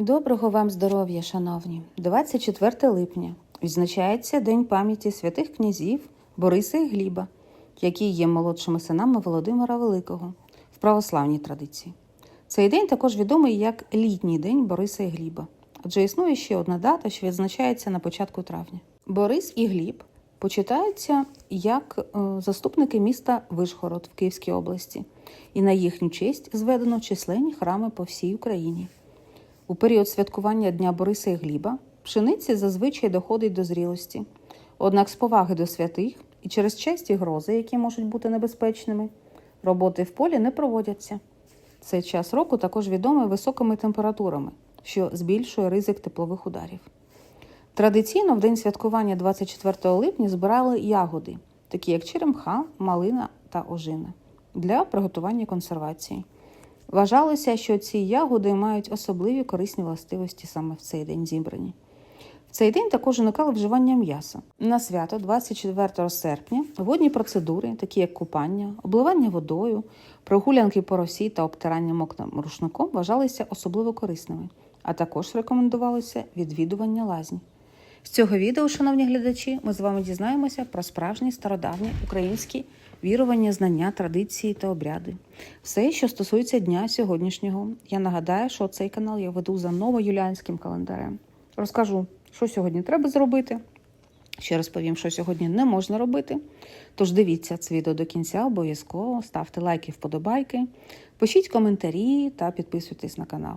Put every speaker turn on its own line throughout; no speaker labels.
Доброго вам здоров'я, шановні! 24 липня відзначається День пам'яті святих князів Бориса і Гліба, які є молодшими синами Володимира Великого в православній традиції. Цей день також відомий як літній день Бориса і Гліба, адже існує ще одна дата, що відзначається на початку травня. Борис і Гліб почитаються як е, заступники міста Вишгород в Київській області, і на їхню честь зведено численні храми по всій Україні. У період святкування Дня Бориса і Гліба пшениці зазвичай доходить до зрілості. Однак з поваги до святих і через часті грози, які можуть бути небезпечними, роботи в полі не проводяться. Цей час року також відомий високими температурами, що збільшує ризик теплових ударів. Традиційно в день святкування 24 липня збирали ягоди, такі як черемха, малина та ожина, для приготування консервації. Вважалося, що ці ягоди мають особливі корисні властивості саме в цей день зібрані. В цей день також уникало вживання м'яса. На свято, 24 серпня, водні процедури, такі як купання, обливання водою, прогулянки по росі та обтирання мокним рушником, вважалися особливо корисними, а також рекомендувалося відвідування лазні. З цього відео, шановні глядачі, ми з вами дізнаємося про справжні стародавні українські вірування, знання, традиції та обряди. Все, що стосується дня сьогоднішнього. Я нагадаю, що цей канал я веду за новоюліанським календарем. Розкажу, що сьогодні треба зробити. Ще розповім, що сьогодні не можна робити. Тож дивіться це відео до кінця, обов'язково ставте лайки, вподобайки, пишіть коментарі та підписуйтесь на канал.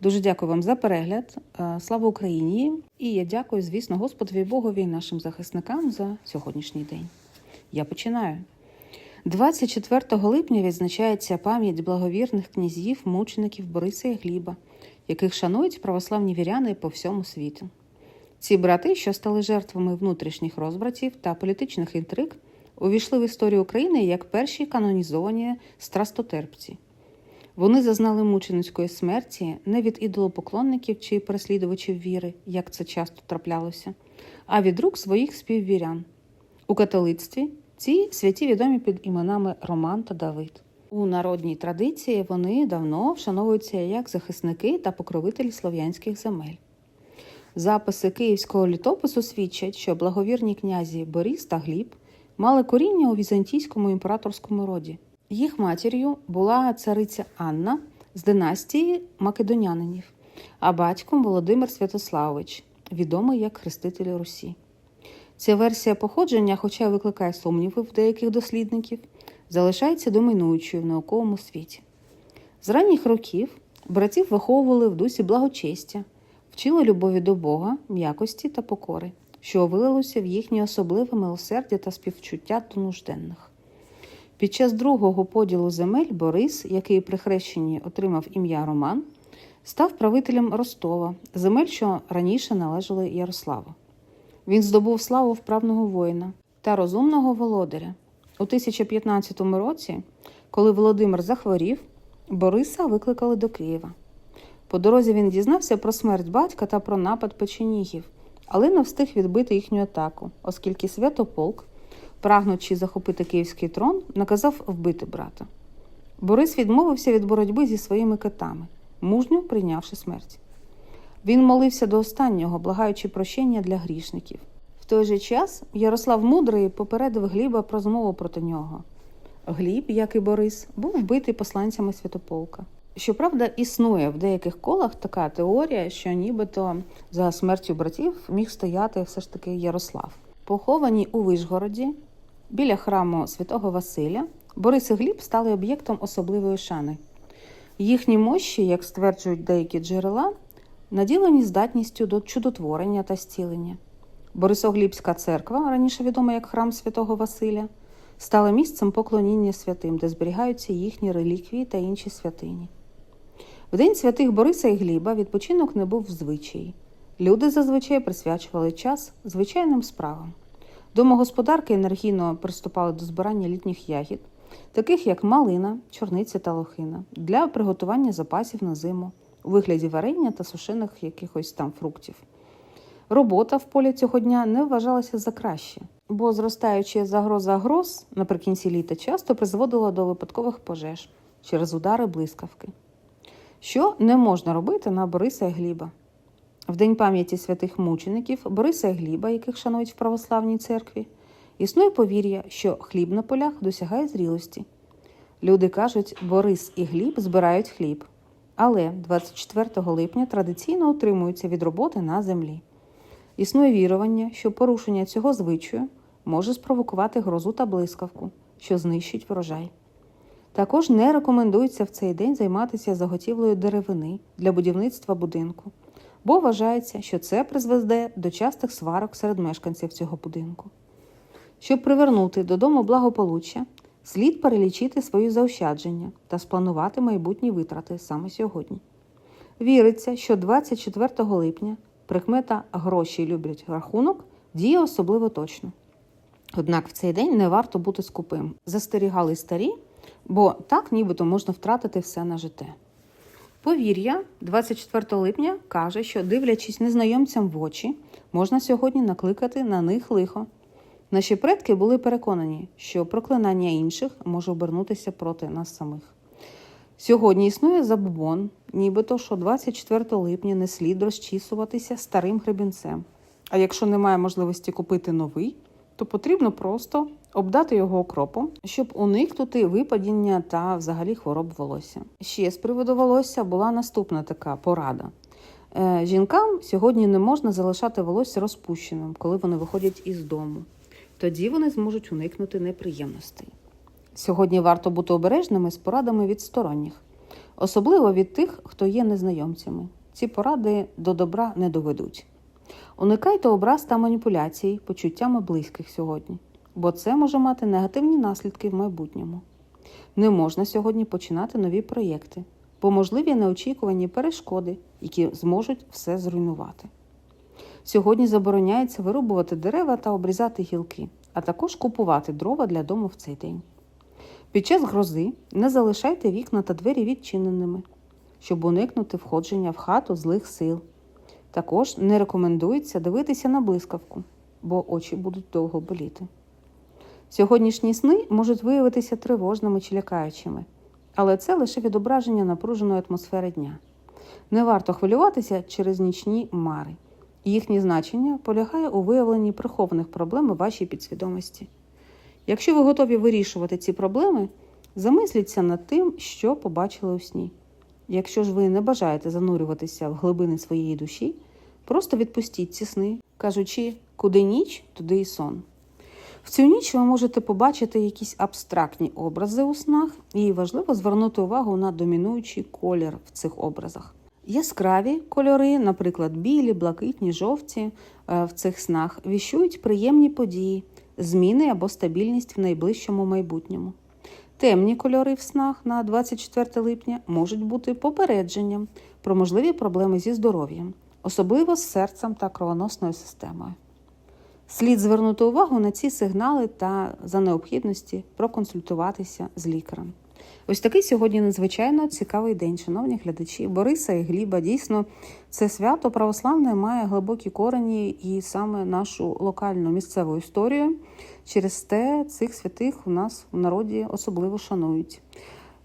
Дуже дякую вам за перегляд. Е, Слава Україні! І я дякую, звісно, Господові Богові і нашим захисникам за сьогоднішній день. Я починаю. 24 липня відзначається пам'ять благовірних князів, мучеників Бориса і Гліба, яких шанують православні віряни по всьому світу. Ці брати, що стали жертвами внутрішніх розбратів та політичних інтриг, увійшли в історію України як перші канонізовані страстотерпці. Вони зазнали мученицької смерті не від ідолопоклонників чи переслідувачів віри, як це часто траплялося, а від рук своїх співвірян. У католицтві ці святі відомі під іменами Роман та Давид. У народній традиції вони давно вшановуються як захисники та покровителі слов'янських земель. Записи київського літопису свідчать, що благовірні князі Борис та Гліб мали коріння у візантійському імператорському роді. Їх матір'ю була цариця Анна з династії македонянинів, а батьком Володимир Святославович, відомий як Хреститель Русі. Ця версія походження, хоча й викликає сумніви в деяких дослідників, залишається домінуючою в науковому світі. З ранніх років братів виховували в дусі благочестя, вчили любові до Бога, м'якості та покори, що вилилося в їхнє особливе милосердя та співчуття до нужденних. Під час другого поділу земель Борис, який при хрещенні отримав ім'я Роман, став правителем Ростова, земель, що раніше належали Ярославу. Він здобув славу вправного воїна та розумного володаря. У 1015 році, коли Володимир захворів, Бориса викликали до Києва. По дорозі він дізнався про смерть батька та про напад печенігів, але не встиг відбити їхню атаку, оскільки Святополк, прагнучи захопити київський трон, наказав вбити брата. Борис відмовився від боротьби зі своїми катами, мужньо прийнявши смерть. Він молився до останнього, благаючи прощення для грішників. В той же час Ярослав Мудрий попередив Гліба про змову проти нього. Гліб, як і Борис, був вбитий посланцями Святополка. Щоправда, існує в деяких колах така теорія, що нібито за смертю братів міг стояти все ж таки Ярослав. Поховані у Вишгороді біля храму святого Василя, Борис і Гліб стали об'єктом особливої шани. Їхні мощі, як стверджують деякі джерела, наділені здатністю до чудотворення та зцілення. Борисоглібська церква, раніше відома як храм святого Василя, стала місцем поклоніння святим, де зберігаються їхні реліквії та інші святині. В день святих Бориса і Гліба відпочинок не був в звичаї. Люди зазвичай присвячували час звичайним справам. Домогосподарки енергійно приступали до збирання літніх ягід, таких як малина, чорниця та лохина, для приготування запасів на зиму вигляді варення та сушених якихось там фруктів. Робота в полі цього дня не вважалася за краще, бо зростаюча загроза гроз наприкінці літа часто призводила до випадкових пожеж через удари блискавки. Що не можна робити на Бориса і Гліба? В День пам'яті святих мучеників Бориса і Гліба, яких шанують в православній церкві, існує повір'я, що хліб на полях досягає зрілості. Люди кажуть, Борис і Гліб збирають хліб. Але 24 липня традиційно утримуються від роботи на землі. Існує вірування, що порушення цього звичаю може спровокувати грозу та блискавку, що знищить врожай. Також не рекомендується в цей день займатися заготівлею деревини для будівництва будинку, бо вважається, що це призведе до частих сварок серед мешканців цього будинку. Щоб привернути додому благополуччя, слід перелічити свої заощадження та спланувати майбутні витрати саме сьогодні. Віриться, що 24 липня прикмета гроші люблять рахунок діє особливо точно. Однак в цей день не варто бути скупим. Застерігали старі, бо так нібито можна втратити все нажите. Повір'я 24 липня каже, що, дивлячись незнайомцям в очі, можна сьогодні накликати на них лихо. Наші предки були переконані, що проклинання інших може обернутися проти нас самих. Сьогодні існує забобон, нібито що 24 липня не слід розчісуватися старим гребінцем. А якщо немає можливості купити новий, то потрібно просто обдати його окропом, щоб уникнути випадіння та взагалі хвороб волосся. Ще з приводу волосся була наступна така порада. Е, Жінкам сьогодні не можна залишати волосся розпущеним, коли вони виходять із дому. Тоді вони зможуть уникнути неприємностей. Сьогодні варто бути обережними з порадами від сторонніх, особливо від тих, хто є незнайомцями. Ці поради до добра не доведуть. Уникайте образ та маніпуляцій почуттями близьких сьогодні, бо це може мати негативні наслідки в майбутньому. Не можна сьогодні починати нові проєкти, бо можливі неочікувані перешкоди, які зможуть все зруйнувати. Сьогодні забороняється вирубувати дерева та обрізати гілки, а також купувати дрова для дому в цей день. Під час грози не залишайте вікна та двері відчиненими, щоб уникнути входження в хату злих сил. Також не рекомендується дивитися на блискавку, бо очі будуть довго боліти. Сьогоднішні сни можуть виявитися тривожними чи лякаючими, але це лише відображення напруженої атмосфери дня. Не варто хвилюватися через нічні мари. Їхнє значення полягає у виявленні прихованих проблем у вашій підсвідомості. Якщо ви готові вирішувати ці проблеми, замисліться над тим, що побачили у сні. Якщо ж ви не бажаєте занурюватися в глибини своєї душі, просто відпустіть ці сни, кажучи, куди ніч, туди і сон. В цю ніч ви можете побачити якісь абстрактні образи у снах, і важливо звернути увагу на домінуючий колір в цих образах. Яскраві кольори, наприклад, білі, блакитні, жовті, е, в цих снах віщують приємні події, зміни або стабільність в найближчому майбутньому. Темні кольори в снах на 24 липня можуть бути попередженням про можливі проблеми зі здоров'ям, особливо з серцем та кровоносною системою. Слід звернути увагу на ці сигнали та за необхідності проконсультуватися з лікарем. Ось такий сьогодні надзвичайно цікавий день, шановні глядачі. Бориса і Гліба. Дійсно, це свято православне має глибокі корені і саме нашу локальну місцеву історію. Через те цих святих у нас в народі особливо шанують.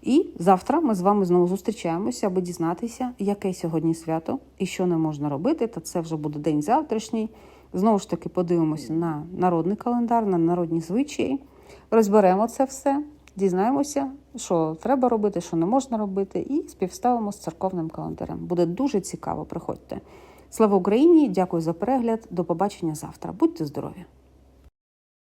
І завтра ми з вами знову зустрічаємося, аби дізнатися, яке сьогодні свято і що не можна робити. Та це вже буде день завтрашній. Знову ж таки, подивимося на народний календар, на народні звичаї. Розберемо це все, дізнаємося, що треба робити, що не можна робити, і співставимо з церковним календарем. Буде дуже цікаво. Приходьте. Слава Україні! Дякую за перегляд. До побачення завтра. Будьте здорові!